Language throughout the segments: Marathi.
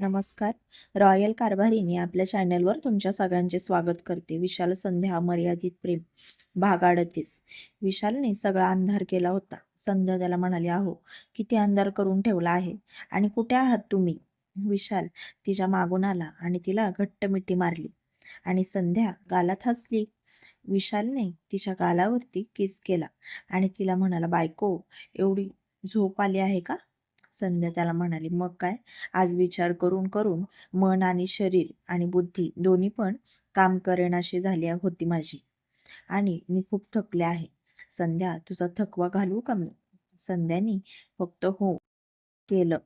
नमस्कार. रॉयल कारभारीने आपल्या चॅनलवर तुमच्या सगळ्यांचे स्वागत करते. विशाल संध्या मर्यादित प्रेम भाग अडतीस. विशालने सगळा अंधार केला होता. संध्या त्याला म्हणाली आहो किती अंधार करून ठेवला आहे आणि कुठे आहात तुम्ही? विशाल तिच्या मागून आला आणि तिला घट्ट मिठी मारली. आणि संध्या गालात हसली. विशालने तिच्या गालावरती किस केला आणि तिला म्हणाला बायको एवढी झोप आली आहे का? संध्या त्याला म्हणाली मग काय? आज विचार करून करून मन आणि शरीर आणि बुद्धी दोन्ही पण काम करेनाशी झाली होती माझी आणि मी खूप थकले आहे. संध्या तुझा थकवा घालवू का मी? संध्यानी फक्त हो केलं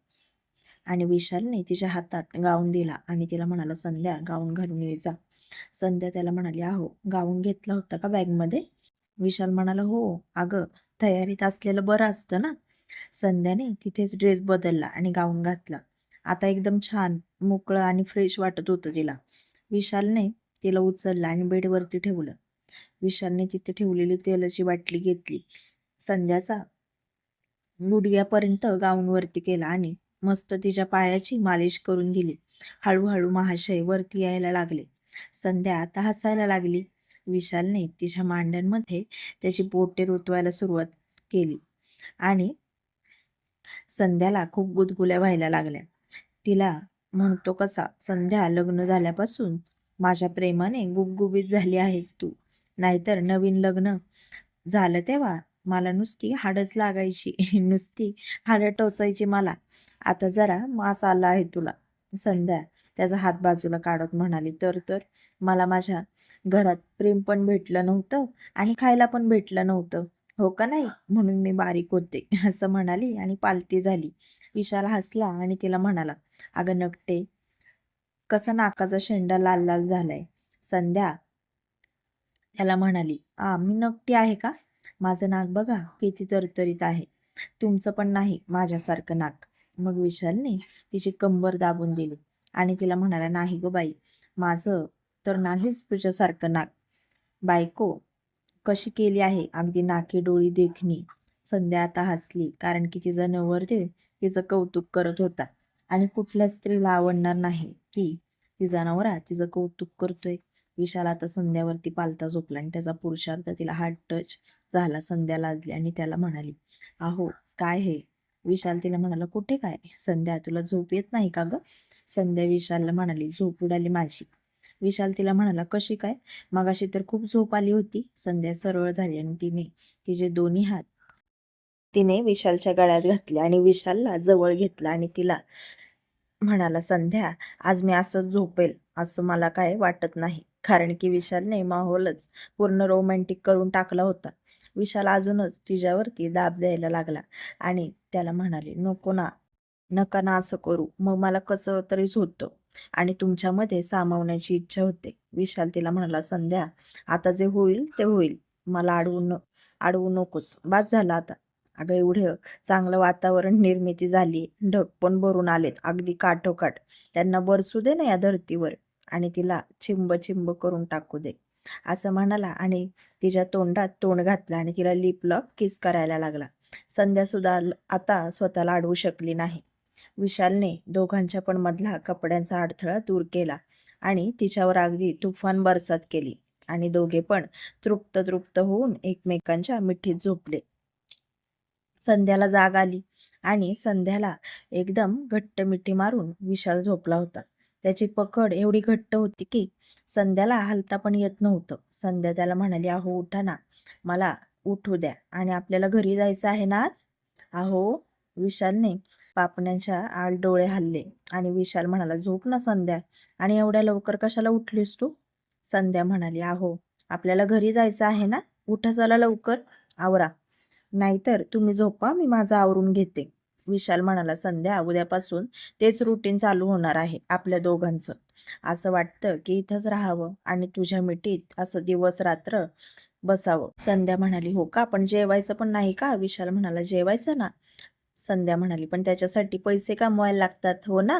आणि विशालने तिच्या हातात गाऊन दिला आणि तिला म्हणाला संध्या गाऊन घालून ये जा. संध्या त्याला म्हणाली आहो गाऊन घेतला होता का बॅगमध्ये? विशाल म्हणाला हो अगं तयारीत असलेलं बरं असतं ना. संध्याने तिथेच ड्रेस बदलला आणि गाऊन घातला. आता एकदम छान मोकळं आणि फ्रेश वाटत होतं तिला. विशालने तिला उचललं आणि बेडवरती ठेवलं. विशालने तिथे ठेवलेली तेलाची बाटली घेतली. संध्याचा गुडघ्यापर्यंत गाऊनवरती केला आणि मस्त तिच्या पायाची मालिश करून दिली. हळूहळू महाशय वरती यायला लागले. संध्या आता हसायला लागली. विशालने तिच्या मांड्यांमध्ये त्याची बोटे रोतवायला सुरुवात केली. आणि संध्याला खूप गुदगुल्या व्हायला लागल्या. तिला म्हणतो कसा संध्या लग्न झाल्यापासून माझ्या प्रेमाने गुबगुबीत झाली आहेस तू. नाहीतर नवीन लग्न झालं तेव्हा मला नुसती हाडच लागायची नुसती हाडं टोचायची मला. आता जरा मास आला आहे तुला. संध्या त्याचा हात बाजूला काढत म्हणाली तर तर. मला माझ्या घरात प्रेम पण भेटलं नव्हतं आणि खायला पण भेटलं नव्हतं. हो का नाही? म्हणून मी बारीक होते. असं म्हणाली आणि पालती झाली. विशाल हसला आणि तिला म्हणाला अगं नकटे कसा नाकाचा शेंडा लाल लाल झालाय. संध्या त्याला म्हणाली आ मी नकटी आहे का? माझं नाक बघा किती तरतरीत आहे. तुमचं पण नाही माझ्यासारखं नाक. मग विशालने तिची कंबर दाबून दिली आणि तिला म्हणाला नाही गो बाई माझं तर नाहीच तुझ्यासारखं नाक. बायको कशी केली आहे? अगदी नाकी डोळी देखणी. संध्या आता हसली कारण की तिचा नवरदेव तिचं कौतुक करत होता. आणि कुठल्या स्त्रीला आवडणार नाही की तिचा नवरा तिचं कौतुक करतोय? विशाल आता संध्यावरती पालता झोपला आणि त्याचा पुरुषार्थ तिला हार्ट टच झाला. संध्या लाजली आणि त्याला म्हणाली आहो काय हे? विशाल तिला म्हणाला कुठे काय? संध्या तुला झोप येत नाही का ग? संध्या विशालला म्हणाली झोप उडाली माझी. विशाल तिला म्हणाला कशी काय? मगाशी तर खूप झोप आली होती. संध्या सरळ झाली आणि तिने तिचे दोन्ही हात तिने विशालच्या गळ्यात घातले आणि विशालला जवळ घेतला आणि तिला म्हणाला संध्या आज मी असं झोपेल असं मला काय वाटत नाही. कारण की विशालने माहोलच पूर्ण रोमॅन्टिक करून टाकला होता. विशाल अजूनच तिच्यावरती दाब द्यायला लागला आणि त्याला म्हणाले नको ना नका ना असं करू. मग मला कसं तरीच होतं आणि तुमच्यामध्ये सामावण्याची इच्छा होते. विशाल तिला म्हणाला संध्या आता जे होईल ते होईल. मला अडवून न अडवू नकोस. बाद झाला आता. अगं एवढं चांगलं वातावरण निर्मिती झाली. ढग पण भरून आलेत. अगदी काठोकाठ. त्यांना बरसू दे ना या धर्तीवर आणि तिला चिंब चिंब करून टाकू दे. असं म्हणाला आणि तिच्या तोंडात तोंड घातलं आणि तिला लिप किस करायला लागला. संध्या सुद्धा आता स्वतःला अडवू शकली नाही. विशालने दोघांच्या पण मधला कपड्यांचा अडथळा दूर केला आणि तिच्यावर अगदी तुफान बरसात केली आणि दोघे पण तृप्त तृप्त होऊन एकमेकांच्या मिठीत झोपले. संध्याला जाग आली आणि संध्याला एकदम घट्ट मिठी मारून विशाल झोपला होता. त्याची पकड एवढी घट्ट होती की संध्याला हलता पण येत नव्हतं. संध्या त्याला म्हणाली अहो उठा ना. मला उठू द्या आणि आपल्याला घरी जायचं आहे ना आज? अहो विशालने पापण्यांच्या आड डोळे हल्ले आणि विशाल म्हणाला झोप ना संध्या. आणि एवढ्या लवकर कशाला उठलीस तू? संध्या म्हणाली आहो आपल्याला घरी जायचं आहे ना? उठा चला लवकर. आवरा. नाहीतर तुम्ही झोपा मी माझा आवरून घेते. विशाल म्हणाला संध्या उद्यापासून तेच रुटीन चालू होणार आहे आपल्या दोघांचं. असं वाटतं की इथंच राहावं आणि तुझ्या मिठीत असं दिवस रात्र बसावं. संध्या म्हणाली हो का? पण जेवायचं पण नाही का? विशाल म्हणाला जेवायचं ना. संध्या म्हणाली. पण त्याच्यासाठी पैसे कमवायला लागतात हो ना?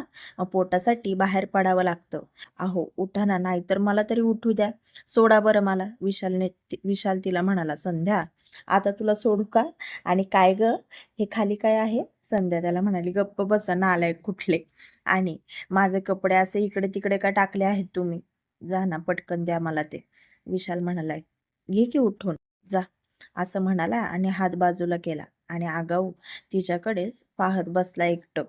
पोटासाठी बाहेर पडावं लागतं. अहो उठा ना नाहीतर मला तरी उठू द्या. सोडा बरं मला विशालने विशाल तिला म्हणाला. संध्या आता तुला सोडू का? आणि काय ग? हे खाली काय आहे? संध्या त्याला म्हणाली. गप्प बसा नालाय कुठले? आणि माझे कपडे असे इकडे तिकडे का टाकले आहेत तुम्ही? जा ना पटकन द्या मला ते. विशाल म्हणालाय घे की उठून. जा असं म्हणाला आणि हात बाजूला केला. आणि आगाऊ तिच्याकडेच पाहत बसला एकटक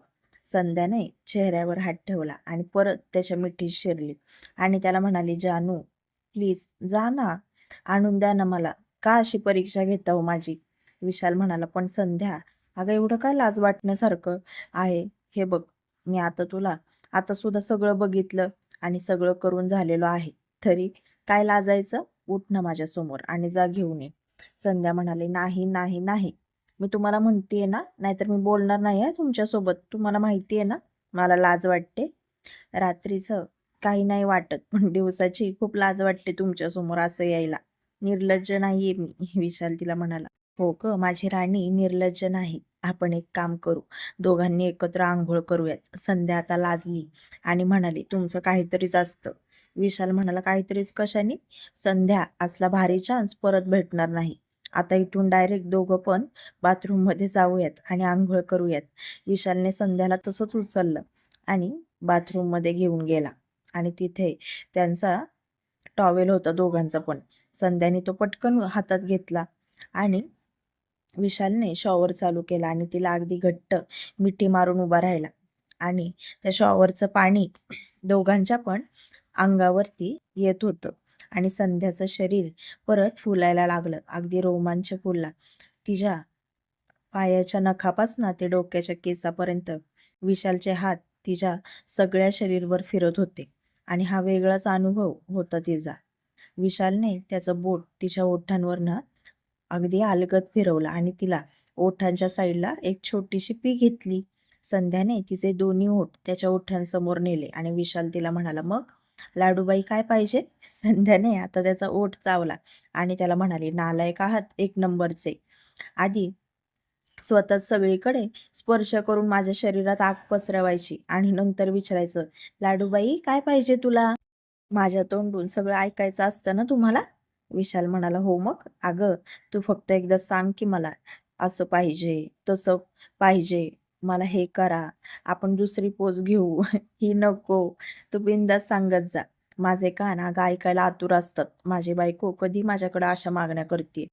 संध्याने चेहऱ्यावर हात ठेवला आणि परत त्याच्या मिठीत शिरली. आणि त्याला म्हणाली जानू प्लीज जा ना. आणून द्या ना मला. का अशी परीक्षा घेता हो माझी? विशाल म्हणाला पण संध्या अगं एवढं काय लाज वाटण्यासारखं आहे? हे बघ मी आता तुला आता सुद्धा सगळं बघितलं आणि सगळं करून झालेलो आहे. तरी काय लाजायचं? उठ ना माझ्यासमोर आणि जा घेऊन ये. संध्या म्हणाली नाही नाही नाही. मी तुम्हाला म्हणतेय ना नाहीतर मी बोलणार नाही आहे तुमच्यासोबत. तुम्हाला माहिती आहे ना मला लाज वाटते. रात्रीचं काही नाही वाटत पण दिवसाची खूप लाज वाटते तुमच्यासमोर असं यायला. निर्लज्ज नाहीये मी विशाल तिला म्हणाला. हो ग माझी राणी निर्लज्ज नाही. आपण एक काम करू दोघांनी एकत्र आंघोळ करूयात. संध्या आता लाजली आणि म्हणाली तुमचं काहीतरीच असतं. विशाल म्हणाला काहीतरीच कशाने? संध्या असला भारी चान्स परत भेटणार नाही. आता इथून डायरेक्ट दोघं पण बाथरूममध्ये जाऊयात आणि आंघोळ करूयात. विशालने संध्याला तसंच उचललं आणि बाथरूममध्ये घेऊन गेला. आणि तिथे त्यांचा टॉवेल होता दोघांचा पण. संध्याने तो पटकन हातात घेतला आणि विशालने शॉवर चालू केला आणि तिला अगदी घट्ट मिठी मारून उभा राहिला. आणि त्या शॉवरचं पाणी दोघांच्या पण अंगावरती येत होतं. आणि संध्याचं शरीर परत फुलायला लागलं अगदी रोमांच फुलला. तिच्या पायाच्या नखापासनं ते डोक्याच्या केसापर्यंत विशालचे हात तिच्या सगळ्या शरीरवर फिरत होते आणि हा वेगळाच अनुभव होता तिचा. विशालने त्याचं बोट तिच्या ओठांवरनं अगदी अलगद फिरवलं आणि तिला ओठांच्या साईडला एक छोटीशी पी घेतली. संध्याने तिचे दोन्ही ओठ त्याच्या ओठांसमोर नेले आणि विशाल तिला म्हणाला मग लाडूबाई काय पाहिजे? संध्याने आता त्याचा ओठ चावला आणि त्याला म्हणाली नालायक आहात एक नंबरचे. आधी स्वतः सगळीकडे स्पर्श करून माझ्या शरीरात आग पसरवायची आणि नंतर विचारायचं लाडूबाई काय पाहिजे तुला? माझ्या तोंडून सगळं ऐकायचं असतं ना तुम्हाला? विशाल म्हणाला हो मग अगं तू फक्त एकदा सांग की मला असं पाहिजे तसं पाहिजे. मला हे करा आपण दुसरी पोज घेऊ. ही नको. तू बिंदास सांगत जा. माझे काना गायकायला ऐकायला आतुर असतात. माझी बायको कधी माझ्याकडे अशा मागण्या करते?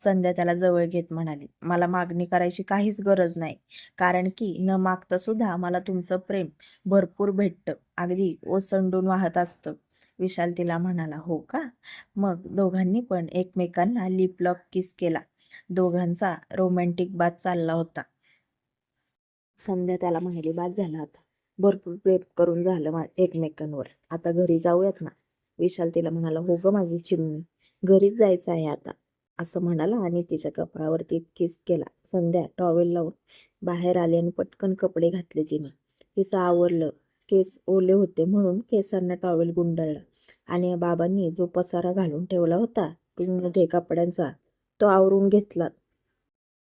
संध्या त्याला जवळ घेत म्हणाली. मला मागणी करायची काहीच गरज नाही. कारण की न मागता सुद्धा मला तुमचं प्रेम भरपूर भेटतं. अगदी ओसंडून वाहत असतं. विशाल तिला म्हणाला हो का? मग दोघांनी पण एकमेकांना लिपलॉक किस केला. दोघांचा रोमॅन्टिक बात चालला होता. संध्या त्याला म्हणाली बाद झाला आता. भरपूर प्रेप करून झालं एकमेकांवर. आता घरी जाऊयात ना. विशाल तिला म्हणाला हो ग माझी चिमणी. घरीच जायचं आहे आता. असं म्हणाला आणि तिच्या कपडावरती किस केला. संध्या टॉवेल लावून बाहेर आली आणि पटकन कपडे घातले तिने. तिचं आवरलं. केस ओले होते म्हणून केसांना टॉवेल गुंडाळला. आणि बाबांनी जो पसारा घालून ठेवला होता ते म्हणजे कपड्यांचा तो आवरून घेतला.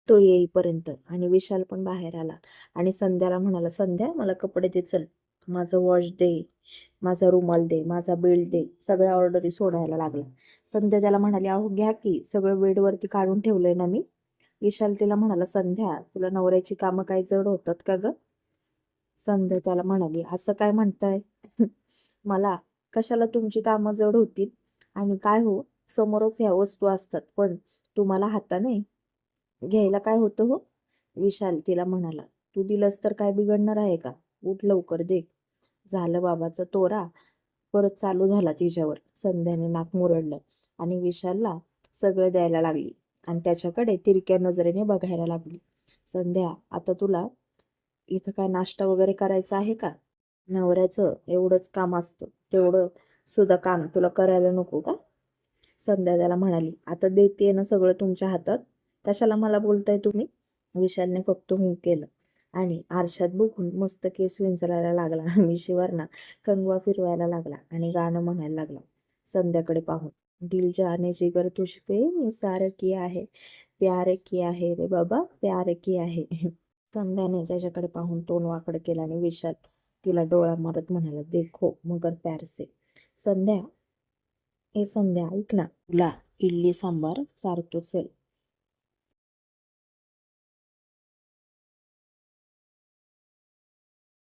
तो येईपर्यंत आणि विशाल पण बाहेर आला आणि संध्याला म्हणाला संध्या मला कपडे दे चल. माझं वॉच दे माझा रुमाल दे माझा बेल्ट दे. सगळ्या ऑर्डरी सोडायला लागला. संध्या त्याला म्हणाली अहो घ्या की सगळं बेडवरती काढून ठेवलंय ना मी. विशाल तिला म्हणाला संध्या तुला नवऱ्याची कामं काय जड होतात का ग? संध्या त्याला म्हणाली असं काय म्हणताय? मला कशाला तुमची कामं जड होतील? आणि काय हो समोरच ह्या वस्तू असतात पण तुम्हाला हाताने घ्यायला काय होतं हो? विशाल तिला म्हणाला तू दिलंस तर काय बिघडणार आहे का? उठ लवकर दे झालं बाबाचा तोरा. परत चालू झाला तिच्यावर. संध्याने नाक मुरडलं आणि विशालला सगळं द्यायला लागली आणि त्याच्याकडे तिरक्या नजरेने बघायला लागली. संध्या आता तुला इथं काय नाश्ता वगैरे करायचा आहे का? नवऱ्याचं एवढंच काम असतं. तेवढं सुद्धा काम तुला करायला नको का? संध्या त्याला म्हणाली आता देते ना सगळं तुमच्या हातात? कशाला मला बोलताय तुम्ही? विशालने फक्त हुं केलं. आणि आरशात बघून मस्त केस विंचरायला लागला. मिशीवरना कंगवा फिरवायला लागला आणि गाणं म्हणायला लागला. संध्याकडे पाहून. दिल जाने जिगर तुझ पे निसार की आहे. प्यार की आहे रे बाबा प्यार की आहे. संध्याने त्याच्याकडे पाहून तोंड वाकड केला आणि विशाल तिला डोळा मारत म्हणाला देखो मगर प्यारसे. संध्या ए संध्या ऐक ना. तुला इडली सांबार चारतो चल